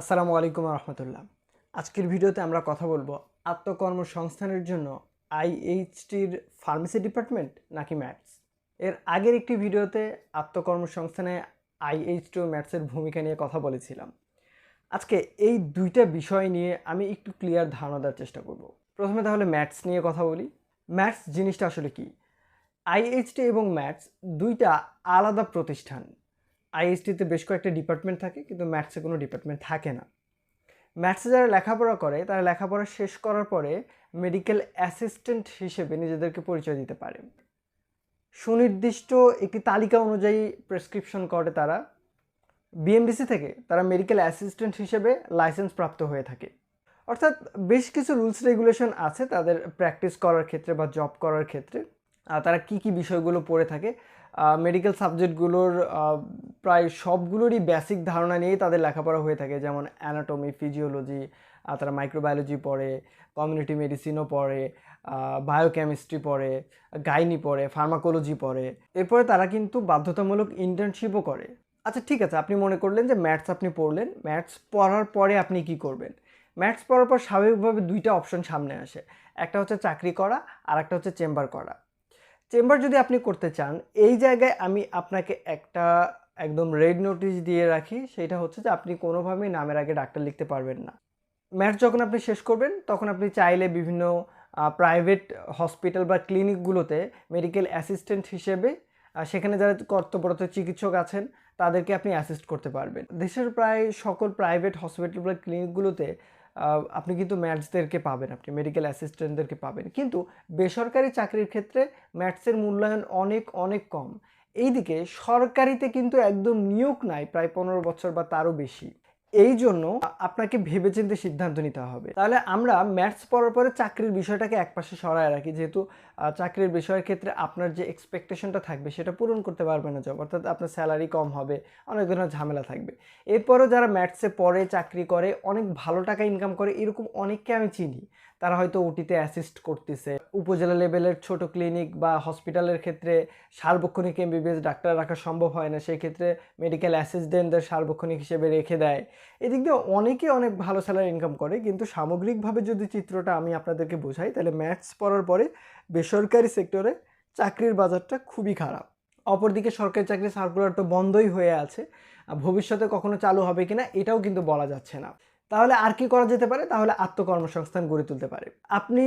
আসসালামু আলাইকুম রহমতুল্লাহ। আজকের ভিডিওতে আমরা কথা বলব আত্মকর্মসংস্থানের জন্য আইএইচটির ফার্মেসি ডিপার্টমেন্ট নাকি ম্যাথস? এর আগের একটি ভিডিওতে আত্মকর্মসংস্থানে আইএইচটি ও ম্যাথসের ভূমিকা নিয়ে কথা বলেছিলাম। আজকে এই দুইটা বিষয় নিয়ে আমি একটু ক্লিয়ার ধারণা দেওয়ার চেষ্টা করব। প্রথমে তাহলে ম্যাথস নিয়ে কথা বলি। ম্যাথস জিনিসটা আসলে কি? আইএইচটি এবং ম্যাথস দুইটা আলাদা প্রতিষ্ঠান। আইএসটিতে বেশ কয়েকটা ডিপার্টমেন্ট থাকে, কিন্তু ম্যাথসে কোনো ডিপার্টমেন্ট থাকে না। ম্যাথসে যারা লেখাপড়া করে, তারা লেখাপড়া শেষ করার পরে মেডিকেল অ্যাসিস্ট্যান্ট হিসেবে নিজেদেরকে পরিচয় দিতে পারে। সুনির্দিষ্ট একটি তালিকা অনুযায়ী প্রেসক্রিপশন করে তারা। বিএমডিসি থেকে তারা মেডিকেল অ্যাসিস্ট্যান্ট হিসেবে লাইসেন্স প্রাপ্ত হয়ে থাকে। অর্থাৎ বেশ কিছু রুলস রেগুলেশন আছে তাদের প্র্যাকটিস করার ক্ষেত্রে বা জব করার ক্ষেত্রে। তারা কি কি বিষয়গুলো পড়ে থাকে মেডিকেল সাবজেক্টগুলোর প্রায় সবগুলোরই বেসিক ধারণা নিয়েই তাদের লেখাপড়া হয়ে থাকে। যেমন অ্যানাটমি ফিজিওলজি তারা মাইক্রোবায়োলজি পড়ে কমিউনিটি মেডিসিনও পড়ে বায়োকেমিস্ট্রি পড়ে গাইনি পড়ে ফার্মাকোলজি পড়ে। এরপরে তারা কিন্তু বাধ্যতামূলক ইন্টার্নশিপও করে। আচ্ছা ঠিক আছে, আপনি মনে করলেন যে ম্যাথস আপনি পড়লেন ম্যাথস পড়ার পরে আপনি কি করবেন? ম্যাথস পড়ার পর স্বাভাবিকভাবে দুইটা অপশন সামনে আসে। একটা হচ্ছে চাকরি করা আর একটা হচ্ছে চেম্বার করা। চেম্বার যদি আপনি করতে চান, এই জায়গায় আমি আপনাকে একটা একদম রেড নোটিশ দিয়ে রাখি, সেটা হচ্ছে যে আপনি কোনোভাবেই নামের আগে ডাক্তার লিখতে পারবেন না। ম্যাথস যখন আপনি শেষ করবেন, তখন আপনি চাইলে বিভিন্ন প্রাইভেট হসপিটাল বা ক্লিনিকগুলোতে মেডিকেল অ্যাসিস্ট্যান্ট হিসেবে সেখানে যারা কর্তব্যরত চিকিৎসক আছেন, তাদেরকে আপনি অ্যাসিস্ট করতে পারবেন। দেশের প্রায় সকল প্রাইভেট হসপিটাল বা ক্লিনিকগুলোতে আপনি কিন্তু ম্যাটসদেরকে পাবেন, আপনি মেডিকেল অ্যাসিস্ট্যান্টদেরকে পাবেন। কিন্তু বেসরকারি চাকরির ক্ষেত্রে ম্যাটসের মূল্যায়ন অনেক অনেক কম। এইদিকে সরকারিতে কিন্তু একদম নিয়োগ নাই, প্রায় পনেরো বছর বা তারও বেশি। এই জন্য আপনাকে ভেবেচিন্তে সিদ্ধান্ত নিতে হবে। তাহলে আমরা ম্যাথস পড়ার পরে চাকরির বিষয়টাকে একপাশে সরায় রাখি, যেহেতু চাকরির বিষয়ের ক্ষেত্রে আপনার যে এক্সপেকটেশনটা থাকবে সেটা পূরণ করতে পারবে না জব অর্থাৎ আপনার স্যালারি কম হবে, অনেক ধরনের ঝামেলা থাকবে। এরপরও যারা ম্যাথসে পড়ে, চাকরি করে, অনেক ভালো টাকা ইনকাম করে, এরকম অনেককে আমি চিনি। তারা হয়তো ওটিতে অ্যাসিস্ট করতেছে। উপজেলা লেভেলের ছোট ক্লিনিক বা হসপিটালের ক্ষেত্রে সার্বক্ষণিক এমবিবিএস ডাক্তার রাখা সম্ভব হয় না। সেই ক্ষেত্রে মেডিকেল অ্যাসিস্ট্যান্টদের সার্বক্ষণিক হিসেবে রেখে দেয়। এদিক দিয়ে অনেকে অনেক ভালো স্যালারি ইনকাম করে, কিন্তু সামগ্রিকভাবে যদি চিত্রটা আমি আপনাদেরকে বোঝাই, তাহলে ম্যাথস পড়ার পরে বেসরকারি সেক্টরে চাকরির বাজারটা খুবই খারাপ। অপরদিকে সরকারি চাকরি সার্কুলার তো বন্ধই হয়ে আছে। ভবিষ্যতে কখনো চালু হবে কিনা, এটাও কিন্তু বলা যাচ্ছে না। তাহলে আর কি করা যেতে পারে? তাহলে আত্মকর্মসংস্থান গড়ে তুলতে পারে। আপনি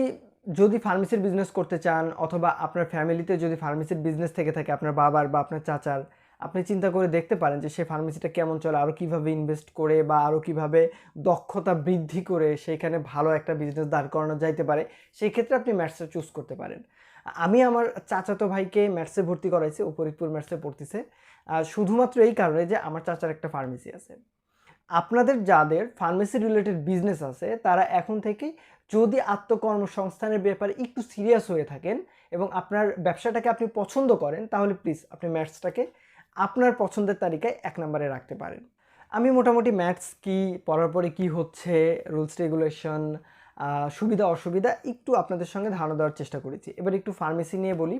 যদি ফার্মেসির বিজনেস করতে চান অথবা আপনার ফ্যামিলিতে যদি ফার্মেসির বিজনেস থেকে থাকে, আপনার বাবার বা আপনার চাচার, আপনি চিন্তা করে দেখতে পারেন যে সেই ফার্মেসিটা কেমন চলে আরও কীভাবে ইনভেস্ট করে বা আরও কীভাবে দক্ষতা বৃদ্ধি করে সেইখানে ভালো একটা বিজনেস দাঁড় করানো যাইতে পারে, সেই ক্ষেত্রে আপনি ম্যাথসটা চুজ করতে পারেন। আমি আমার চাচাতো ভাইকে ম্যাথসে ভর্তি করাইছি, ও ফরিদপুর ম্যাথসে পড়তেছে। শুধুমাত্র এই কারণে যে আমার চাচার একটা ফার্মেসি আছে। আপনাদের যাদের ফার্মেসি রিলেটেড বিজনেস আছে, তারা এখন থেকে যদি আত্মকর্মসংস্থানের ব্যাপারে একটু সিরিয়াস হয়ে থাকেন এবং আপনার ব্যবসাটাকে আপনি পছন্দ করেন, তাহলে প্লিজ আপনি ম্যাথসটাকে আপনার পছন্দের তালিকায় এক নম্বরে রাখতে পারেন। আমি মোটামুটি ম্যাথস কি, পড়ার পরে কী হচ্ছে রুলস রেগুলেশন সুবিধা অসুবিধা একটু আপনাদের সঙ্গে ধারণা দেওয়ার চেষ্টা করেছি। এবার একটু ফার্মেসি নিয়ে বলি।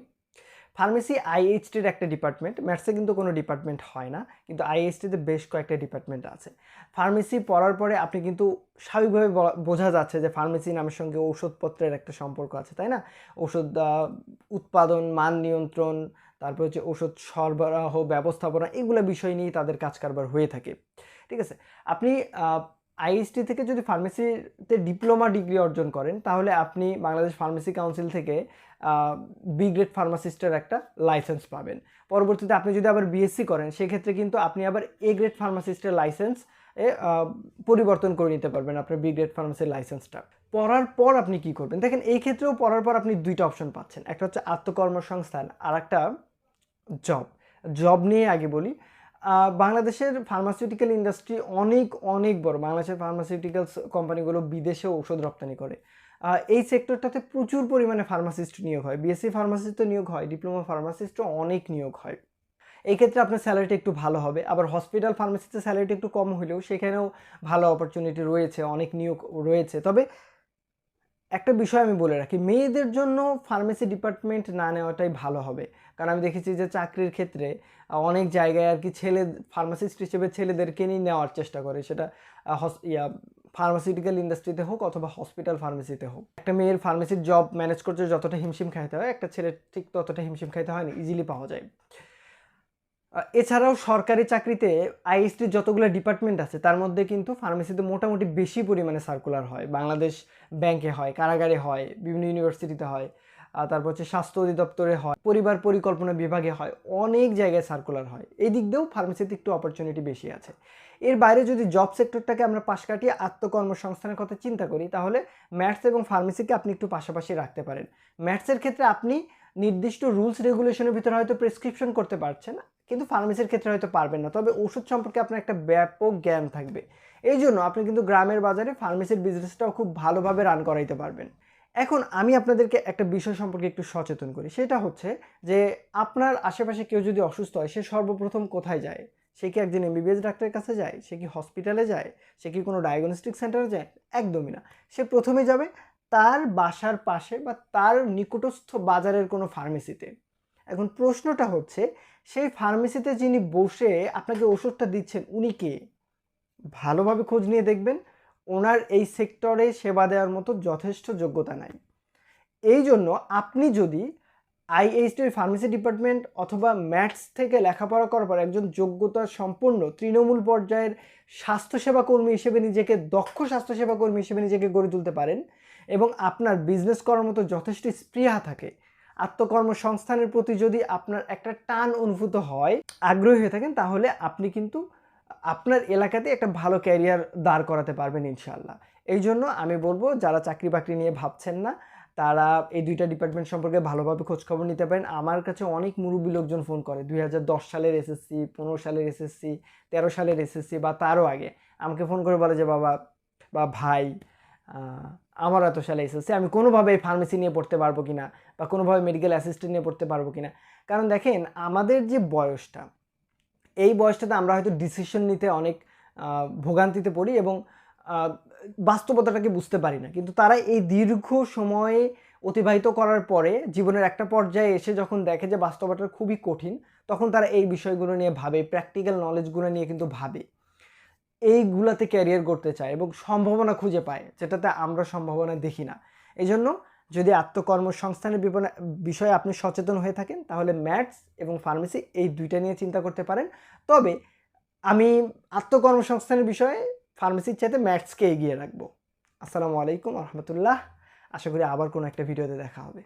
ফার্মেসি আইএইচটির একটা ডিপার্টমেন্ট ম্যাথসে কিন্তু কোনো ডিপার্টমেন্ট হয় না, কিন্তু আইএইচটিতে বেশ কয়েকটা ডিপার্টমেন্ট আছে। ফার্মেসি পড়ার পরে আপনি কিন্তু স্বাভাবিকভাবে বোঝা যাচ্ছে যে ফার্মেসি নামের সঙ্গে ঔষধপত্রের একটা সম্পর্ক আছে, তাই না? ওষুধ উৎপাদন, মান নিয়ন্ত্রণ, তারপর হচ্ছে ওষুধ সরবরাহ, ব্যবস্থাপনা, এগুলো বিষয় নিয়ে তাদের কাজ কারবার হয়ে থাকে। ঠিক আছে? আপনি আইএসটি থেকে যদি ফার্মেসিতে ডিপ্লোমা ডিগ্রি অর্জন করেন, তাহলে আপনি বাংলাদেশ ফার্মেসি কাউন্সিল থেকে বি গ্রেড ফার্মাসিস্টের একটা লাইসেন্স পাবেন। পরবর্তীতে আপনি যদি আবার বিএসসি করেন, সেক্ষেত্রে কিন্তু আপনি আবার এ গ্রেড ফার্মাসিস্টের লাইসেন্স এ পরিবর্তন করে নিতে পারবেন আপনার বি গ্রেড ফার্মাসির লাইসেন্সটা পড়ার পর আপনি কি করবেন? দেখেন, এই ক্ষেত্রেও পড়ার পর আপনি দুইটা অপশন পাচ্ছেন। একটা হচ্ছে আত্মকর্মসংস্থান আর একটা জব জব নিয়ে আগে বলি বাংলাদেশের ফার্মাসিউটিক্যাল ইন্ডাস্ট্রি অনেক অনেক বড়। বাংলাদেশের ফার্মাসিউটিক্যালস কোম্পানিগুলো বিদেশে ঔষধ রপ্তানি করে। এই সেক্টরটাতে প্রচুর পরিমাণে ফার্মাসিস্ট নিয়োগ হয়। বিএসসি ফার্মাসিস্টও নিয়োগ হয় ডিপ্লোমা ফার্মাসিস্টও অনেক নিয়োগ হয়। এই ক্ষেত্রে আপনার স্যালারিটা একটু ভালো হবে, আবার হসপিটাল ফার্মেসিতে স্যালারিটা একটু কম হলেও সেখানেও ভালো অপরচুনিটি রয়েছে, অনেক নিয়োগ রয়েছে। তবে একটা বিষয় আমি বলে রাখি, মেয়েদের জন্য ফার্মেসি ডিপার্টমেন্ট না নেওয়াটাই ভালো হবে। কারণ আমি দেখেছি যে চাকরির ক্ষেত্রে অনেক জায়গায় আর কি ছেলে ফার্মাসিস্ট হিসেবে ছেলেদেরকে নিয়ে নেওয়ার চেষ্টা করে। সেটা হস- ইয়া ফার্মাসিউটিক্যাল ইন্ডাস্ট্রিতে হোক অথবা হসপিটাল ফার্মেসিতে হোক, একটা মেয়ের ফার্মেসির জব ম্যানেজ করতে যতটা হিমশিম খাইতে হয়, একটা ছেলের ঠিক ততটা হিমশিম খাইতে হয় না ইজিলি পাওয়া যায়। এছাড়াও সরকারি চাকরিতে আইএসটির যতগুলো ডিপার্টমেন্ট আছে, তার মধ্যে কিন্তু ফার্মেসিতে মোটামুটি বেশি পরিমাণে সার্কুলার হয়। বাংলাদেশ ব্যাংকে হয়, কারাগারে হয়, বিভিন্ন ইউনিভার্সিটিতে হয়। তারপর হচ্ছে স্বাস্থ্য অধিদপ্তরে হয়, পরিবার পরিকল্পনা বিভাগে হয়, অনেক জায়গায় সার্কুলার হয়। এই দিক দিয়েও ফার্মেসিতে একটু অপরচুনিটি বেশি আছে। এর বাইরে যদি জব সেক্টরটাকে আমরা পাশ কাটিয়ে আত্মকর্মসংস্থানের কথা চিন্তা করি, তাহলে ম্যাথস এবং ফার্মেসিকে আপনি একটু পাশাপাশি রাখতে পারেন। ম্যাথসের ক্ষেত্রে আপনি নির্দিষ্ট রুলস রেগুলেশনের ভিতরে হয়তো প্রেসক্রিপশন করতে পারছেন, কিন্তু ফার্মেসির ক্ষেত্রে হয়তো পারবেন না। তবে ওষুধ সম্পর্কে আপনার একটা ব্যাপক জ্ঞান থাকবে। এই জন্য আপনি কিন্তু গ্রামের বাজারে ফার্মেসির বিজনেসটাও খুব ভালোভাবে রান করাইতে পারবেন। এখন আমি আপনাদেরকে একটা বিষয় সম্পর্কে একটু সচেতন করি। সেটা হচ্ছে যে আপনার আশেপাশে কেউ যদি অসুস্থ হয়, সে সর্বপ্রথম কোথায় যায়? সে কি একজন এমবিবিএস ডাক্তারের কাছে যায়? সে কি হসপিটালে যায়? সে কি কোনো ডায়াগনস্টিক সেন্টারে যায়? একদমই না। সে প্রথমে যাবে তার বাসার পাশে বা তার নিকটস্থ বাজারের কোনো ফার্মেসিতে এখন প্রশ্নটা হচ্ছে, সেই ফার্মেসিতে যিনি বসে আপনাকে ওষুধটা দিচ্ছেন, উনি কে? ভালোভাবে খোঁজ নিয়ে দেখবেন। ওনার এই সেক্টরে সেবা দেওয়ার মতো যথেষ্ট যোগ্যতা নাই। এই জন্য আপনি যদি আইএইচটির ফার্মেসি ডিপার্টমেন্ট অথবা ম্যাথস থেকে লেখাপড়া করার পর একজন যোগ্যতা সম্পন্ন তৃণমূল পর্যায়ের স্বাস্থ্যসেবা কর্মী হিসেবে নিজেকে, দক্ষ স্বাস্থ্যসেবা কর্মী হিসেবে নিজেকে গড়ে তুলতে পারেন এবং আপনার বিজনেস করার মতো যথেষ্ট স্পৃহা থাকে, আত্মকর্মসংস্থানের প্রতি যদি আপনার একটা টান অনুভূত হয়, আগ্রহী হয়ে থাকেন, তাহলে আপনি কিন্তু আপনার এলাকাতে একটা ভালো ক্যারিয়ার দাঁড় করাতে পারবেন ইনশাল্লাহ এই জন্য আমি বলব, যারা চাকরি বাকরি নিয়ে ভাবছেন না, তারা এই দুইটা ডিপার্টমেন্ট সম্পর্কে ভালোভাবে খোঁজখবর নিতে পারেন। আমার কাছে অনেক মুরব্বী লোকজন ফোন করে, দুই হাজার দশ সালের এসএসসি, পনেরো সালের এসএসসি, তেরো সালের এসএসসি বা তারও আগে। আমাকে ফোন করে বলে যে, বাবা, বা ভাই আমার এত সালে এসএসসি, আমি কোনোভাবে ফার্মেসি নিয়ে পড়তে পারব কি না বা কোনোভাবে মেডিকেল অ্যাসিস্ট্যান্ট নিয়ে পড়তে পারব কি না কারণ দেখেন, আমাদের যে বয়সটা এই বয়সটাতে আমরা হয়তো ডিসিশন নিতে অনেক ভোগান্তিতে পড়ি এবং বাস্তবতাটাকে বুঝতে পারি না। কিন্তু তারা এই দীর্ঘ সময়ে অতিবাহিত করার পরে জীবনের একটা পর্যায়ে এসে যখন দেখে যে বাস্তবতা খুবই কঠিন, তখন তারা এই বিষয়গুলো নিয়ে ভাবে প্র্যাকটিক্যাল নলেজগুলো নিয়ে কিন্তু ভাবে। এইগুলাতে ক্যারিয়ার করতে চায় এবং সম্ভাবনা খুঁজে পায়, যেটাতে আমরা সম্ভাবনা দেখি না। এই জন্য যদি আত্মকর্মসংস্থানের বিষয়ে আপনি সচেতন হয়ে থাকেন, তাহলে ম্যাথস এবং ফার্মেসি এই দুইটা নিয়ে চিন্তা করতে পারেন। তবে আমি আত্মকর্মসংস্থানের বিষয়ে ফার্মেসির চাইতে ম্যাথসকে এগিয়ে রাখব। আসসালামু আলাইকুম রহমতুল্লাহ। আশা করি আবার কোনো একটা ভিডিওতে দেখা হবে।